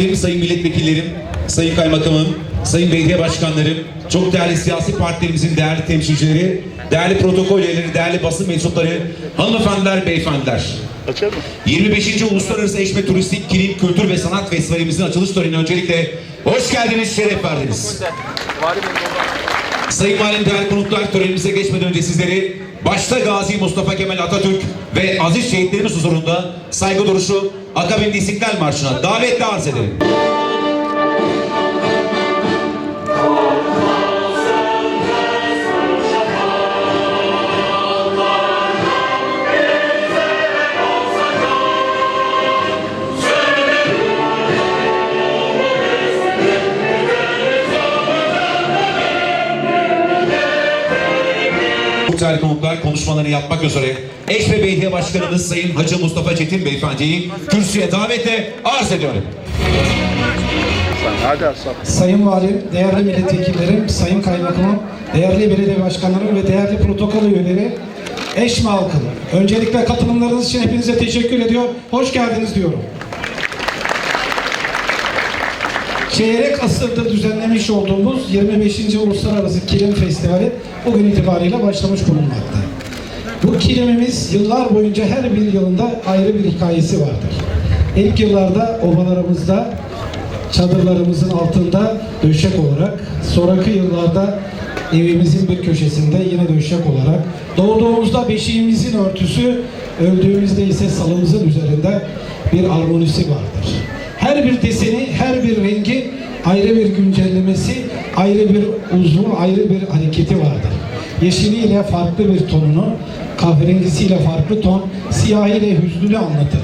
Sayın Valim, Sayın Milletvekillerim, Sayın Kaymakamım, Sayın Belediye Başkanlarım, çok değerli siyasi partilerimizin değerli temsilcileri, değerli protokol üyeleri, değerli basın mensupları, hanımefendiler, beyefendiler. 25. Uluslararası Eşme Turistik Kilim Kültür ve Sanat Festivalimizin açılış törenine öncelikle hoş geldiniz, şeref verdiniz. Sayın Valim değerli konuklar törenimize geçmeden önce sizleri başta Gazi Mustafa Kemal Atatürk ve aziz şehitlerimiz huzurunda saygı duruşu akabinde İstiklal Marşı'na davetle arz ederim. Çok konuklar konuşmalarını yapmak üzere Eşme Belediye Başkanımız Sayın Hacı Mustafa Çetin Beyefendi'yi kürsüye davetle arz ediyorum. Sayın Valim, değerli milletvekillerim, sayın kaymakamım, değerli belediye başkanlarım ve değerli protokol üyeleri, Eşme halkı. Öncelikle katılımlarınız için hepinize teşekkür ediyor. Hoş geldiniz diyorum. Çeyrek asırdır düzenlemiş olduğumuz 25. Uluslararası Kilim Festivali bugün itibariyle başlamış bulunmakta. Bu kilimimiz yıllar boyunca her bir yılında ayrı bir hikayesi vardır. İlk yıllarda ovalarımızda çadırlarımızın altında döşek olarak, sonraki yıllarda evimizin bir köşesinde yine döşek olarak, doğduğumuzda beşiğimizin örtüsü, öldüğümüzde ise salımızın üzerinde bir armonisi vardır. Her bir deseni, her bir rengi ayrı bir güncellemesi, ayrı bir uzvu, ayrı bir hareketi vardır. Yeşiliyle farklı bir tonunu, kahverengisiyle farklı ton, siyahıyla hüznünü anlatır.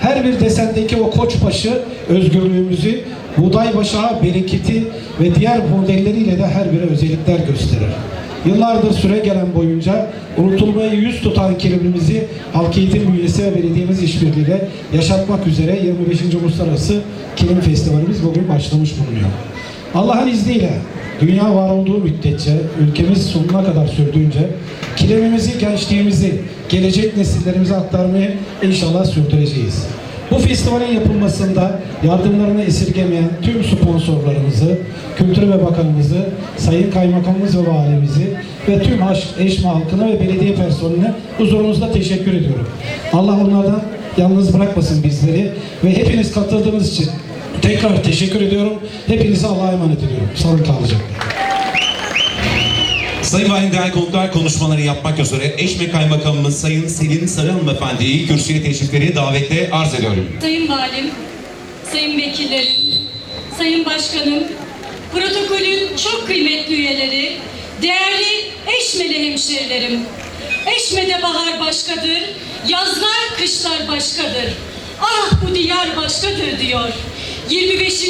Her bir desendeki o koçbaşı özgürlüğümüzü, buğday başağı bereketi ve diğer modelleriyle de her biri özellikler gösterir. Yıllardır süre gelen boyunca unutulmaya yüz tutan kilimimizi Halk Eğitim Bünyesi ve belediyemiz işbirliğiyle yaşatmak üzere 25. Uluslararası Kilim Festivalimiz bugün başlamış bulunuyor. Allah'ın izniyle dünya var olduğu müddetçe, ülkemiz sonuna kadar sürdüğünce kilimimizi, gençliğimizi, gelecek nesillerimize aktarmayı inşallah sürdüreceğiz. Bu festivalin yapılmasında yardımlarını esirgemeyen tüm sponsorlarımızı, Kültür ve Bakanımızı, Sayın Kaymakamımız ve Valimizi ve tüm Eşme halkına ve belediye personeline huzurunuzda teşekkür ediyorum. Allah onlardan yalnız bırakmasın bizleri ve hepiniz katıldığınız için tekrar teşekkür ediyorum. Hepinize Allah'a emanet ediyorum. Sağlık kalacak. Sayın Valim değerli konuklar konuşmaları yapmak üzere Eşme Kaymakamımız Sayın Selin Sarı Hanımefendi'yi kürsüye teşrifleri davetle arz ediyorum. Sayın Valim, Sayın Vekillerim, Sayın Başkanım, protokolün çok kıymetli üyeleri, değerli Eşmeli hemşerilerim. Eşme'de bahar başkadır, yazlar kışlar başkadır. Ah bu diyar başkadır diyor. 25.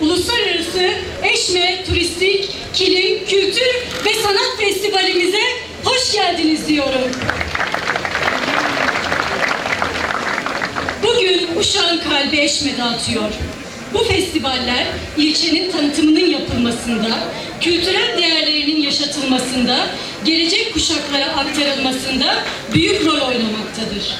Uluslararası Eşme Turistik Kilim Kültür ve Sanat Festivalimize hoş geldiniz diyorum. Bugün Uşak'ın kalbi Eşme'de atıyor. Bu festivaller ilçenin tanıtımının yapılmasında, kültürel değerlerinin yaşatılmasında, gelecek kuşaklara aktarılmasında büyük rol oynamaktadır.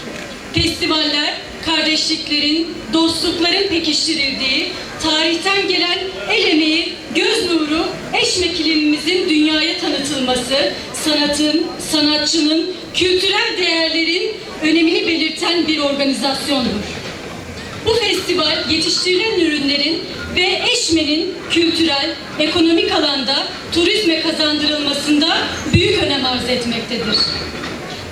Festivaller kardeşliklerin, dostlukların pekiştirildiği, tarihten gelen el emeği, göz nuru, Eşme kilimimizin dünyaya tanıtılması, sanatın, sanatçının, kültürel değerlerin önemini belirten bir organizasyondur. Bu festival yetiştirilen ürünlerin ve Eşme'nin kültürel, ekonomik alanda turizme kazandırılmasında büyük önem arz etmektedir.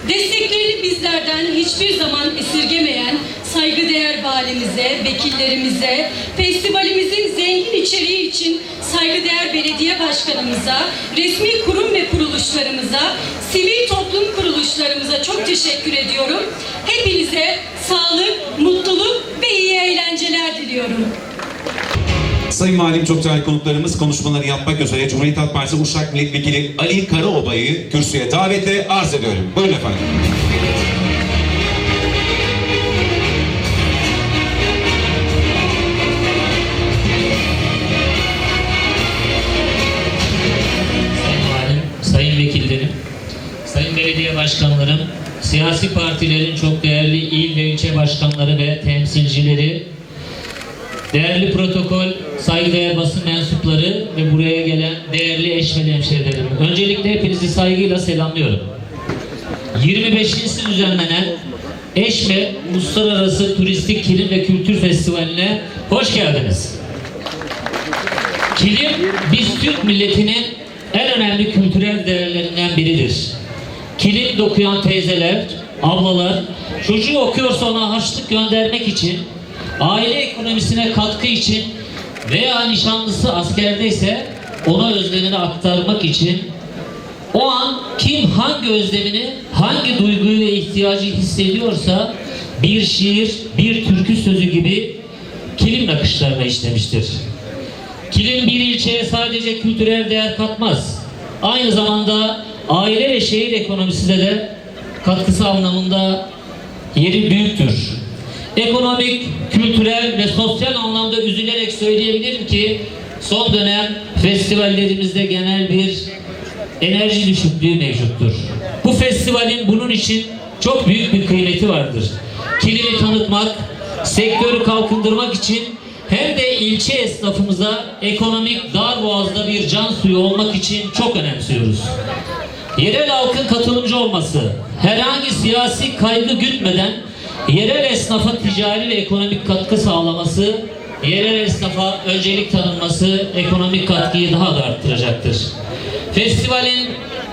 Desteklerini bizlerden hiçbir zaman esirgemeyen saygıdeğer valimize, vekillerimize, festivalimizin zengin içeriği için saygıdeğer belediye başkanımıza, resmi kurum ve kuruluşlarımıza, sivil toplum kuruluşlarımıza çok teşekkür ediyorum. Hepinize sağlık, mutluluk ve iyi eğlenceler diliyorum. Sayın Valim çok değerli konuklarımız konuşmaları yapmak üzere Cumhuriyet Halk Partisi Uşak Milletvekili Ali Karaoba'yı kürsüye davetle arz ediyorum. Buyurun efendim. Sayın Vekillerim, Sayın Belediye Başkanlarım, siyasi partilerin çok değerli il ve ilçe başkanları ve temsilcileri, değerli protokol, saygıdeğer basın mensupları ve buraya gelen değerli eş ve hemşehrilerim. Öncelikle hepinizi saygıyla selamlıyorum. 25.si düzenlenen Eşme Uluslararası Turistik Kilim ve Kültür Festivali'ne hoş geldiniz. Kilim, biz Türk milletinin en önemli kültürel değerlerinden biridir. Kilim dokuyan teyzeler, ablalar, çocuğu okuyorsa ona harçlık göndermek için, aile ekonomisine katkı için veya nişanlısı askerdeyse ona özlemini aktarmak için o an kim hangi özlemini, hangi duyguyu ve ihtiyacı hissediyorsa bir şiir, bir türkü sözü gibi kilim nakışlarına işlemiştir. Kilim bir ilçeye sadece kültürel değer katmaz. Aynı zamanda aile ve şehir ekonomisine de katkısı anlamında yeri büyüktür. Ekonomik, kültürel ve sosyal anlamda üzülerek söyleyebilirim ki son dönem festivallerimizde genel bir enerji düşüklüğü mevcuttur. Bu festivalin bunun için çok büyük bir kıymeti vardır. Kilimi tanıtmak, sektörü kalkındırmak için hem de ilçe esnafımıza ekonomik dar boğazda bir can suyu olmak için çok önemsiyoruz. Yerel halkın katılımcı olması, herhangi siyasi kaygı gütmeden yerel esnafa ticari ve ekonomik katkı sağlaması, yerel esnafa öncelik tanınması ekonomik katkıyı daha da arttıracaktır. Festivalin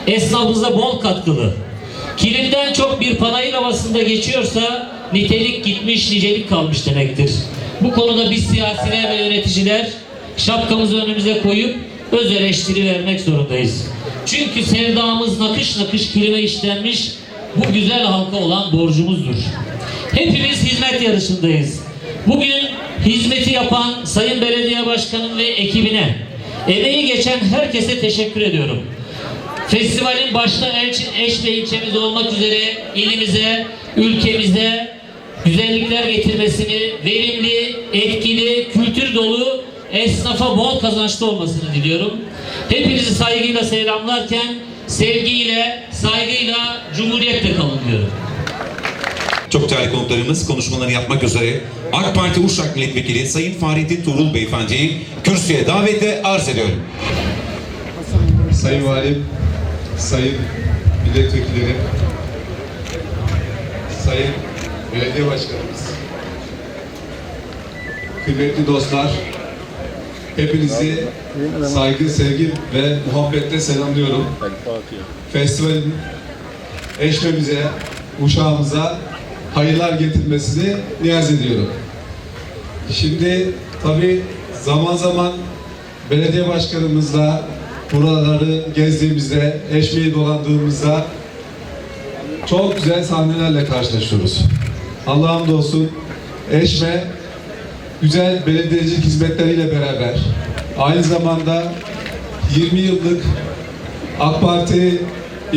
esnafımıza bol katkılı. Kilimden çok bir panayır havasında geçiyorsa nitelik gitmiş, nicelik kalmış demektir. Bu konuda biz siyasiler ve yöneticiler şapkamızı önümüze koyup öz eleştiri vermek zorundayız. Çünkü sevdamız nakış nakış kilime işlenmiş bu güzel halka olan borcumuzdur. Hepimiz hizmet yarışındayız. Bugün hizmeti yapan Sayın Belediye Başkanım ve ekibine, emeği geçen herkese teşekkür ediyorum. Festivalin başta Elçin Eş ve ilçemiz olmak üzere ilimize, ülkemize güzellikler getirmesini, verimli, etkili, kültür dolu, esnafa bol kazançlı olmasını diliyorum. Hepinizi saygıyla selamlarken sevgiyle, saygıyla, cumhuriyetle kalın diyorum. Çok değerli konuklarımız konuşmalarını yapmak üzere AK Parti Uşak Milletvekili Sayın Fahrettin Tuğrul Beyefendi'yi kürsüye davetle arz ediyorum. Sayın Valim, Sayın Milletvekilleri, Sayın Belediye Başkanımız, kıymetli dostlar, hepinizi saygı, sevgi ve muhabbetle selamlıyorum. Festivalin eşmemize, uşağımıza hayırlar getirmesini niyaz ediyorum. Şimdi tabii zaman zaman belediye başkanımızla buraları gezdiğimizde, eşmeği dolandığımızda çok güzel sahnelerle karşılaşıyoruz. Allah'a hamdolsun Eşme güzel belediyecilik hizmetleriyle beraber aynı zamanda 20 yıllık AK Parti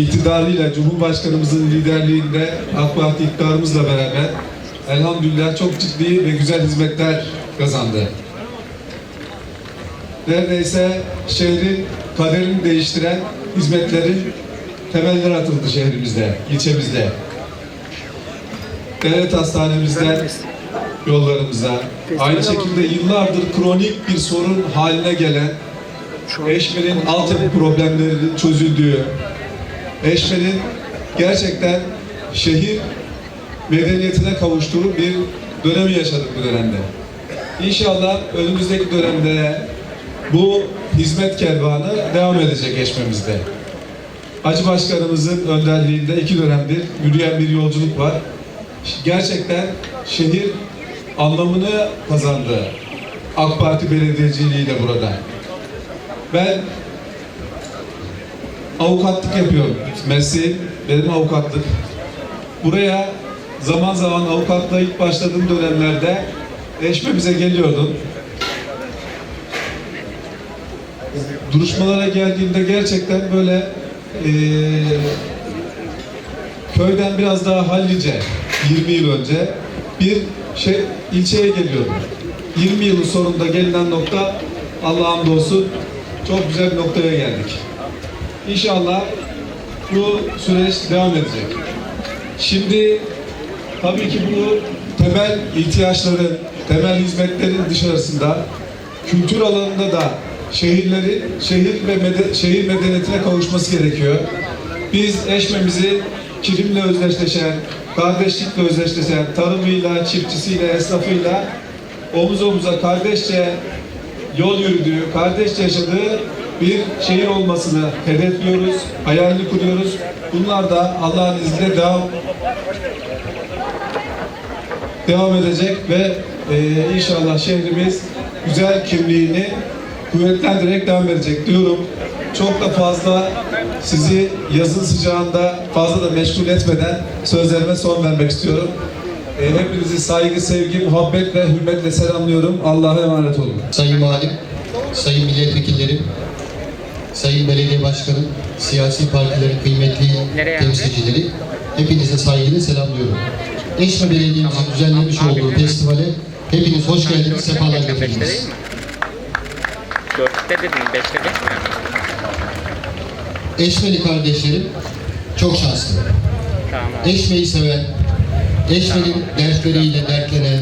iktidarıyla, Cumhurbaşkanımızın liderliğinde AK Parti iktidarımızla beraber elhamdülillah çok ciddi ve güzel hizmetler kazandı. Neredeyse şehrin kaderini değiştiren hizmetlerin temelleri atıldı şehrimizde, ilçemizde. Devlet hastanemizden yollarımıza, aynı şekilde yıllardır kronik bir sorun haline gelen Eşme'nin altyapı problemlerinin çözüldüğü, Eşme'nin gerçekten şehir medeniyetine kavuştuğu bir dönemi yaşadık bu dönemde. İnşallah önümüzdeki dönemde bu hizmet kervanı devam edecek Eşme'mizde. Hacı Başkanımızın önderliğinde iki dönemdir yürüyen bir yolculuk var. Gerçekten şehir anlamını kazandı. AK Parti belediyeciliğiyle burada. Ben avukatlık yapıyorum. Mesleğim benim avukatlık. Buraya zaman zaman avukatlığa ilk başladığım dönemlerde eşmemize geliyordum. Duruşmalara geldiğimde gerçekten böyle eee, köyden biraz daha hallice 20 yıl önce bir şey ilçeye geliyordum. 20 yılın sonunda gelinen nokta Allah'a hamdolsun çok güzel bir noktaya geldik. İnşallah bu süreç devam edecek. Şimdi tabii ki bu temel ihtiyaçların temel hizmetlerin dışarısında kültür alanında da şehirleri şehir ve mede- şehir medeniyetine kavuşması gerekiyor. Biz eşmemizi kilimle özdeşleşen, kardeşlikle özdeşleşen, tarımıyla, çiftçisiyle, esnafıyla omuz omuza kardeşçe yol yürüdüğü, kardeşçe yaşadığı bir şehir olmasını hedefliyoruz, hayalini kuruyoruz. Bunlar da Allah'ın izniyle devam devam edecek ve e, inşallah şehrimiz güzel kimliğini kuvvetlendirerek devam edecek diyorum. Çok da fazla sizi yazın sıcağında fazla da meşgul etmeden sözlerime son vermek istiyorum. E, hepinizi saygı, sevgi, muhabbet ve hürmetle selamlıyorum. Allah'a emanet olun. Sayın Valim, Sayın Milletvekillerim, Sayın Belediye Başkanım, siyasi partilerin kıymetli temsilcileri, hepinize saygıyla selamlıyorum. Eşme Belediye'mizin düzenlemiş olduğu festivale hepiniz hoş geldiniz, sefalar getirdiniz. Dörtte dedin, beşte beş mi? Eşmeli kardeşlerim çok şanslı. Tamam. Eşme'yi seven, Eşme'nin dertleriyle dertlenen,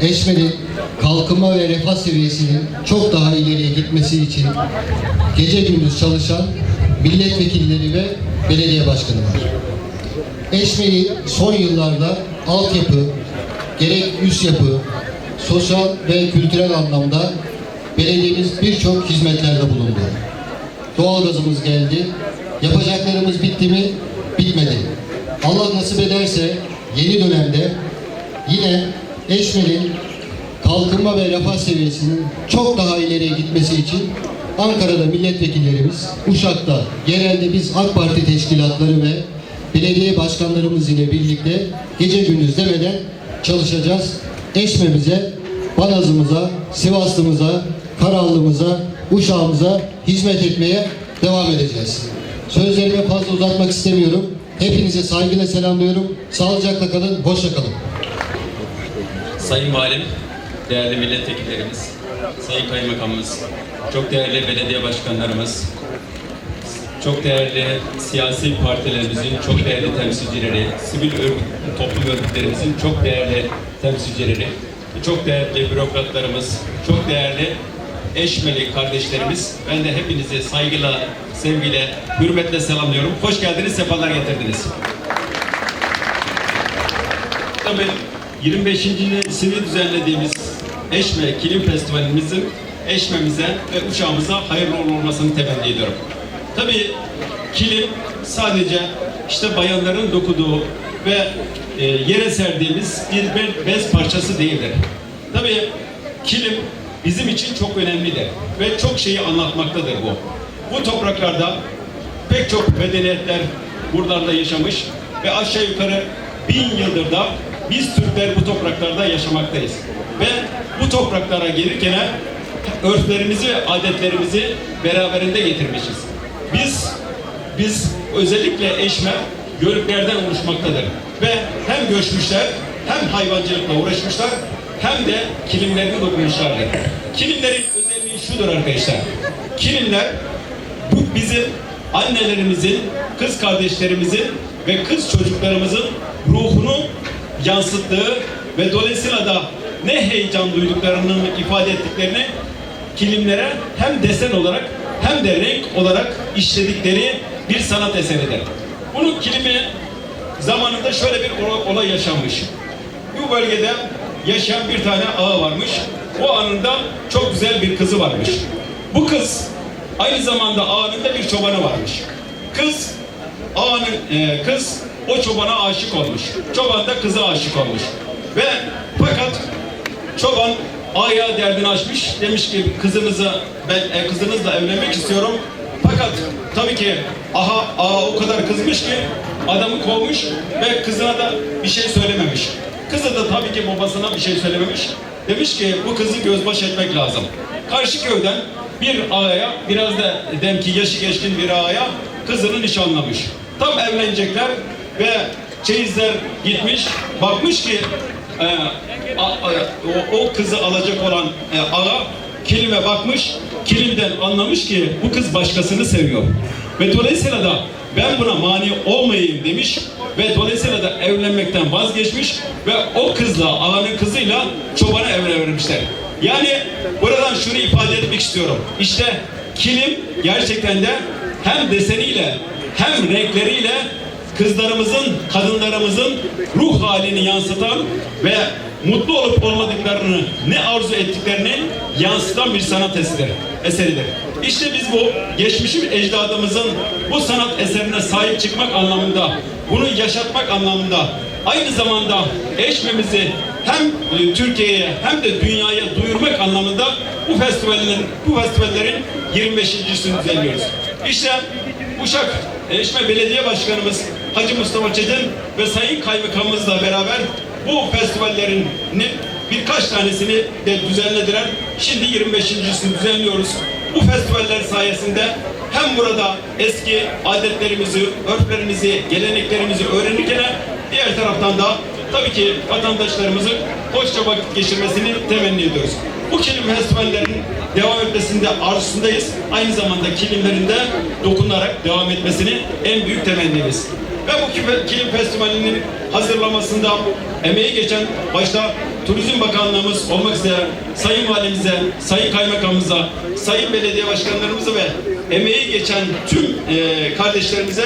Eşme'nin kalkınma ve refah seviyesinin çok daha ileriye gitmesi için gece gündüz çalışan milletvekilleri ve belediye başkanı var. Eşme'yi son yıllarda altyapı, gerek üst yapı, sosyal ve kültürel anlamda belediyemiz birçok hizmetlerde bulundu. Doğalgazımız geldi. Yapacaklarımız bitti mi? Bitmedi. Allah nasip ederse yeni dönemde yine Eşmel'in kalkınma ve refah seviyesinin çok daha ileriye gitmesi için Ankara'da milletvekillerimiz, Uşak'ta yerelde biz AK Parti teşkilatları ve belediye başkanlarımız ile birlikte gece gündüz demeden çalışacağız. Eşmemize, Banazımıza, Sivaslımıza, Karallımıza, Uşağımıza hizmet etmeye devam edeceğiz. Sözlerimi fazla uzatmak istemiyorum. Hepinize saygıyla selamlıyorum. Sağlıcakla kalın, hoşça kalın. Sayın Valim, değerli milletvekillerimiz, Sayın Kaymakamımız, çok değerli belediye başkanlarımız, çok değerli siyasi partilerimizin çok değerli temsilcileri, sivil örgüt, toplum örgütlerimizin çok değerli temsilcileri, çok değerli bürokratlarımız, çok değerli eşmeli kardeşlerimiz. Ben de hepinizi saygıyla, sevgiyle, hürmetle selamlıyorum. Hoş geldiniz, sefalar getirdiniz. Tabii 25.sini düzenlediğimiz Eşme Kilim Festivalimizin Eşme'mize ve Uşağımıza hayırlı uğurlu olmasını temenni ediyorum. Tabii kilim sadece işte bayanların dokuduğu ve e, yere serdiğimiz bir be- bez parçası değildir. Tabii kilim bizim için çok önemlidir ve çok şeyi anlatmaktadır bu. Bu topraklarda pek çok medeniyetler buralarda yaşamış ve aşağı yukarı bin yıldır da biz Türkler bu topraklarda yaşamaktayız. Bu topraklara gelirken örflerimizi ve adetlerimizi beraberinde getirmişiz. Biz biz özellikle eşme yörüklerden oluşmaktadır. Ve hem göçmüşler hem hayvancılıkla uğraşmışlar hem de kilimlerini dokunmuşlardır. Kilimlerin özelliği şudur arkadaşlar. Kilimler bu bizim annelerimizin, kız kardeşlerimizin ve kız çocuklarımızın ruhunu yansıttığı ve dolayısıyla da ne heyecan duyduklarını ifade ettiklerini kilimlere hem desen olarak hem de renk olarak işledikleri bir sanat eseridir. Bunun kilimi zamanında şöyle bir ola- olay yaşanmış. Bu bölgede yaşayan bir tane ağa varmış. O anında çok güzel bir kızı varmış. Bu kız aynı zamanda ağanın da bir çobanı varmış. Kız ağanın e, kız o çobana aşık olmuş. Çoban da kıza aşık olmuş. Ve fakat çoban ağaya derdini açmış. Demiş ki kızınızı ben e, kızınızla evlenmek istiyorum. Fakat tabii ki aha ağa o kadar kızmış ki adamı kovmuş ve kızına da bir şey söylememiş. Kızı da tabii ki babasına bir şey söylememiş. Demiş ki bu kızı gözbaş etmek lazım. Karşı köyden bir ağaya biraz da dem ki yaşı geçkin bir ağaya kızını nişanlamış. Tam evlenecekler ve çeyizler gitmiş. Bakmış ki e, a- a- o, o kızı alacak olan e, ağa kilime bakmış. Kilimden anlamış ki bu kız başkasını seviyor. Ve dolayısıyla da ben buna mani olmayayım demiş ve dolayısıyla da evlenmekten vazgeçmiş ve o kızla, ağanın kızıyla çobana evlenmişler. Yani buradan şunu ifade etmek istiyorum. İşte kilim gerçekten de hem deseniyle hem renkleriyle kızlarımızın, kadınlarımızın ruh halini yansıtan ve mutlu olup olmadıklarını, ne arzu ettiklerini yansıtan bir sanat eseri, eseridir. İşte biz bu geçmişim ecdadımızın bu sanat eserine sahip çıkmak anlamında, bunu yaşatmak anlamında, aynı zamanda eşmemizi hem e, Türkiye'ye hem de dünyaya duyurmak anlamında bu festivalin, bu festivallerin 25.sini düzenliyoruz. İşte Uşak Eşme Belediye Başkanımız Hacı Mustafa Çetin ve Sayın Kaymakamımızla beraber bu festivallerin birkaç tanesini de düzenlediler. Şimdi 25.sini düzenliyoruz. Bu festivaller sayesinde hem burada eski adetlerimizi, örflerimizi, geleneklerimizi öğrenirken diğer taraftan da tabii ki vatandaşlarımızın hoşça vakit geçirmesini temenni ediyoruz. Bu kilim festivallerinin devam etmesinde arzusundayız. Aynı zamanda kilimlerinde dokunarak devam etmesini en büyük temennimiz. Ve bu kilim festivalinin hazırlamasında emeği geçen başta Turizm Bakanlığımız olmak üzere Sayın Valimize, Sayın Kaymakamımıza, Sayın Belediye Başkanlarımıza ve emeği geçen tüm eee, kardeşlerimize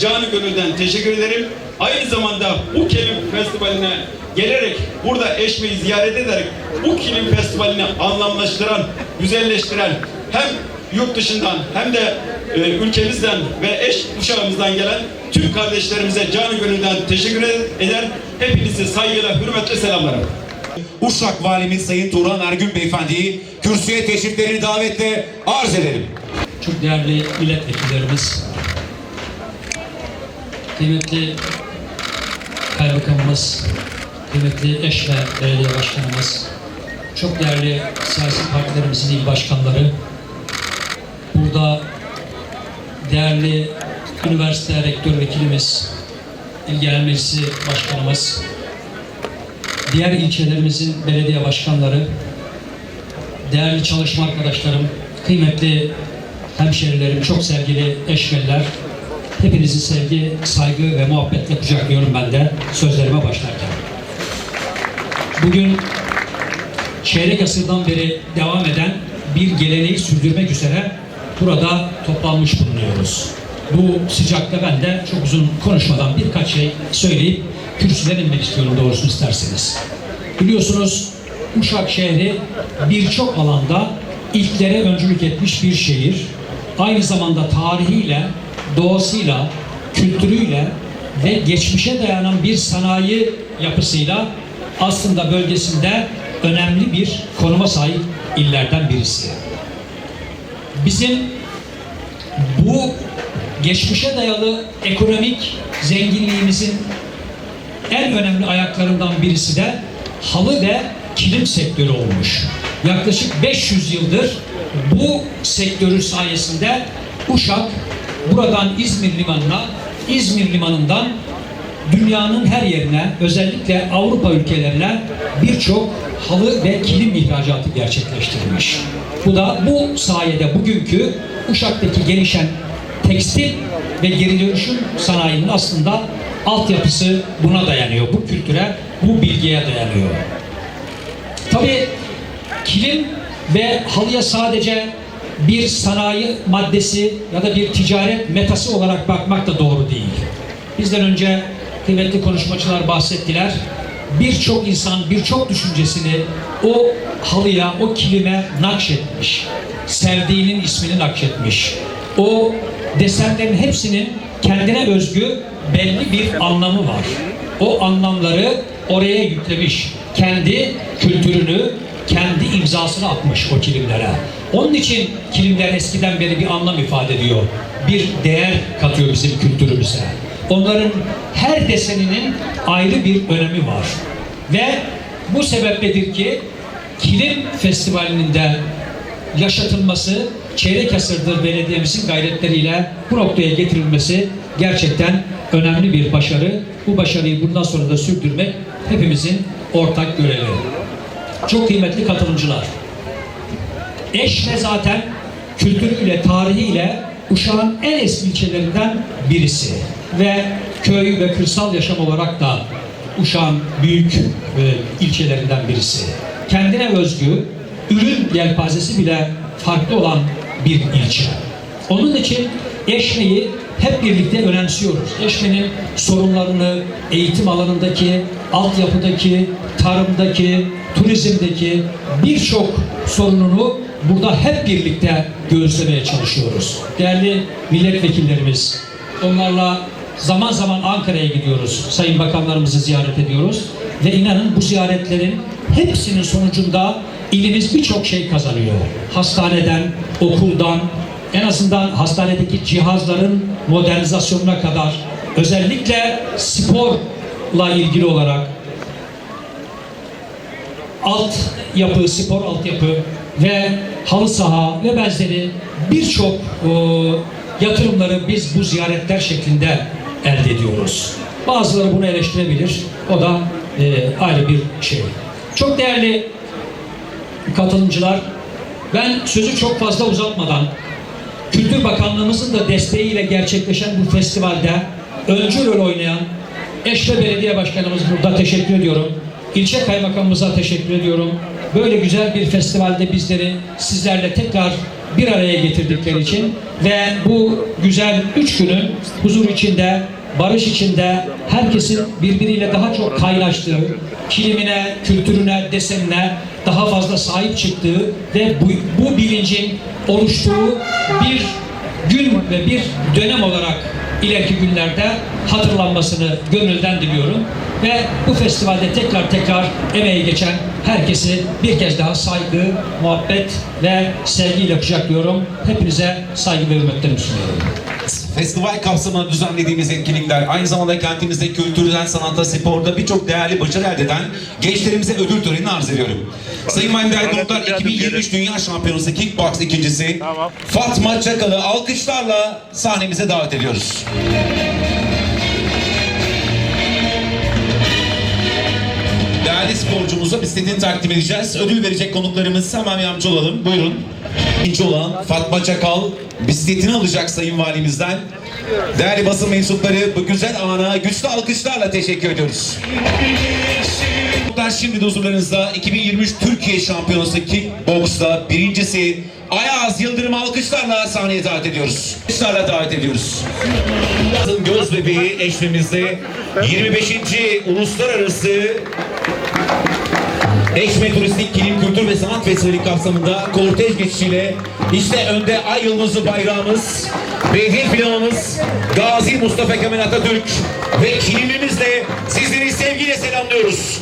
canı gönülden teşekkür ederim. Aynı zamanda bu kilim festivaline gelerek burada Eşme'yi ziyaret ederek bu kilim festivalini anlamlaştıran, güzelleştiren hem yurt dışından hem de e, ülkemizden ve eş uşağımızdan gelen tüm kardeşlerimize canı gönülden teşekkür eder. Hepinizi saygıyla, hürmetle selamlarım. Uşak Valimiz Sayın Turan Ergün Beyefendi'yi kürsüye teşriflerini davetle arz edelim. çok değerli milletvekillerimiz, kıymetli kaymakamımız, kıymetli Eşme Belediye Başkanımız, çok değerli siyasi partilerimizin il başkanları, burada değerli üniversite rektör vekilimiz, İl Meclisi Başkanımız, diğer ilçelerimizin belediye başkanları, değerli çalışma arkadaşlarım, kıymetli hemşerilerim, çok sevgili eşmeliler, hepinizi sevgi, saygı ve muhabbetle kucaklıyorum ben de sözlerime başlarken. Bugün çeyrek asırdan beri devam eden bir geleneği sürdürmek üzere burada toplanmış bulunuyoruz. Bu sıcakta ben de çok uzun konuşmadan birkaç şey söyleyip kürsüden inmek istiyorum doğrusunu isterseniz. Biliyorsunuz Uşak şehri birçok alanda ilklere öncülük etmiş bir şehir. Aynı zamanda tarihiyle, doğasıyla, kültürüyle ve geçmişe dayanan bir sanayi yapısıyla aslında bölgesinde önemli bir konuma sahip illerden birisi. Bizim bu geçmişe dayalı ekonomik zenginliğimizin en önemli ayaklarından birisi de halı ve kilim sektörü olmuş. Yaklaşık 500 yıldır bu sektörü sayesinde Uşak buradan İzmir limanına, İzmir limanından dünyanın her yerine, özellikle Avrupa ülkelerine birçok halı ve kilim ihracatı gerçekleştirmiş. Bu da bu sayede bugünkü Uşak'taki gelişen tekstil ve geri dönüşüm sanayinin aslında altyapısı buna dayanıyor. Bu kültüre, bu bilgiye dayanıyor. Tabii kilim ve halıya sadece bir sanayi maddesi ya da bir ticaret metası olarak bakmak da doğru değil. Bizden önce kıymetli konuşmacılar bahsettiler. Birçok insan birçok düşüncesini o halıya, o kilime nakşetmiş. Sevdiğinin ismini nakşetmiş. O desenlerin hepsinin kendine özgü belli bir anlamı var. O anlamları oraya yüklemiş. Kendi kültürünü, kendi imzasını atmış o kilimlere. Onun için kilimler eskiden beri bir anlam ifade ediyor. Bir değer katıyor bizim kültürümüze. Onların her deseninin ayrı bir önemi var. Ve bu sebepledir ki Kilim Festivali'nin de yaşatılması çeyrek asırdır belediyemizin gayretleriyle bu noktaya getirilmesi gerçekten önemli bir başarı. Bu başarıyı bundan sonra da sürdürmek hepimizin ortak görevi. Çok kıymetli katılımcılar. Eşme zaten kültürüyle, tarihiyle Uşak'ın en eski ilçelerinden birisi. Ve köy ve kırsal yaşam olarak da Uşak'ın büyük e, ilçelerinden birisi. Kendine özgü, ürün yelpazesi bile farklı olan bir ilçe. Onun için Eşme'yi hep birlikte önemsiyoruz. Eşme'nin sorunlarını eğitim alanındaki, altyapıdaki, tarımdaki, turizmdeki birçok sorununu burada hep birlikte göğüslemeye çalışıyoruz. Değerli milletvekillerimiz, onlarla zaman zaman Ankara'ya gidiyoruz. Sayın bakanlarımızı ziyaret ediyoruz. Ve inanın bu ziyaretlerin hepsinin sonucunda ilimiz birçok şey kazanıyor. Hastaneden, okuldan, en azından hastanedeki cihazların modernizasyonuna kadar özellikle sporla ilgili olarak alt yapı, spor altyapı ve halı saha ve benzeri birçok yatırımları biz bu ziyaretler şeklinde elde ediyoruz. Bazıları bunu eleştirebilir. O da e, ayrı bir şey. Çok değerli katılımcılar, ben sözü çok fazla uzatmadan Kültür Bakanlığımızın da desteğiyle gerçekleşen bu festivalde öncü rol oynayan Eşre Belediye Başkanımız burada teşekkür ediyorum. İlçe Kaymakamımıza teşekkür ediyorum. Böyle güzel bir festivalde bizleri sizlerle tekrar bir araya getirdikleri için ve bu güzel üç günü huzur içinde, barış içinde herkesin birbiriyle daha çok kaynaştığı, kilimine, kültürüne, desenine daha fazla sahip çıktığı ve bu, bu bilincin oluştuğu bir gün ve bir dönem olarak ileriki günlerde hatırlanmasını gönülden diliyorum. Ve bu festivalde tekrar tekrar emeği geçen herkesi bir kez daha saygı, muhabbet ve sevgiyle kucaklıyorum. Hepinize saygı ve hürmetlerimi sunuyorum. Festival kapsamında düzenlediğimiz etkinlikler aynı zamanda kentimizde kültürden, sanatta, sporda birçok değerli başarı elde eden gençlerimize ödül törenini arz ediyorum. Sayın Valim Değerli Konuklar 2023 Dünya Şampiyonası Kickbox ikincisi Fatma Çakal'ı alkışlarla sahnemize davet ediyoruz. Değerli sporcumuza bisikletini takdim edeceğiz. Ödül verecek konuklarımız hemen yardımcı olalım. Buyurun. İkinci olan Fatma Çakal bisikletini alacak Sayın Valimizden. Değerli basın mensupları bu güzel ana güçlü alkışlarla teşekkür ediyoruz. Şimdi de huzurlarınızda 2023 Türkiye Şampiyonası Kickbox'ta birincisi Ayaz Yıldırım alkışlarla sahneye davet ediyoruz. Alkışlarla davet ediyoruz. Göz bebeği eşliğimizde 25. Uluslararası Eşme Turistik Kilim Kültür ve Sanat Festivali kapsamında kortej geçişiyle işte önde ay yıldızı bayrağımız, belediye planımız Gazi Mustafa Kemal Atatürk ve kilimimizle sizleri sevgiyle selamlıyoruz.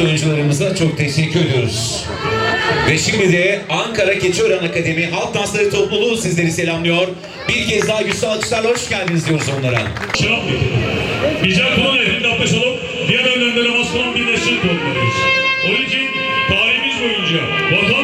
Kıymetli oyuncularımıza çok teşekkür ediyoruz. Ve şimdi de Ankara Keçiören Akademi Halk Dansları Topluluğu sizleri selamlıyor. Bir kez daha güçlü alkışlarla hoş geldiniz diyoruz onlara. Şarap Bize kulun elinde abdest olup diğer önlemde namaz kılan bir nesil doğmalıyız. Onun için tarihimiz boyunca vatan,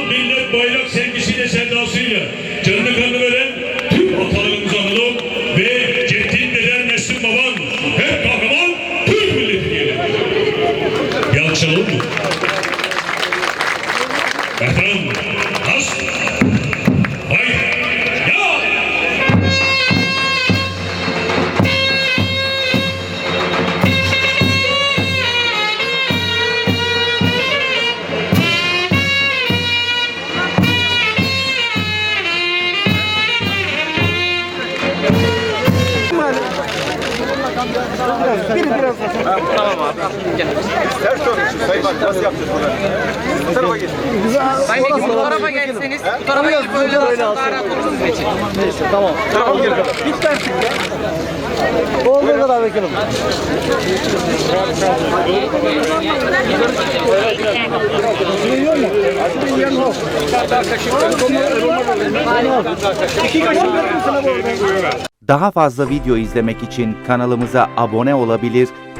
Sayın Vekilim bu tarafa gelseniz. Bu tarafa gelip böyle böyle daha rahat olur sizin için. Daha fazla video izlemek için kanalımıza abone olabilir,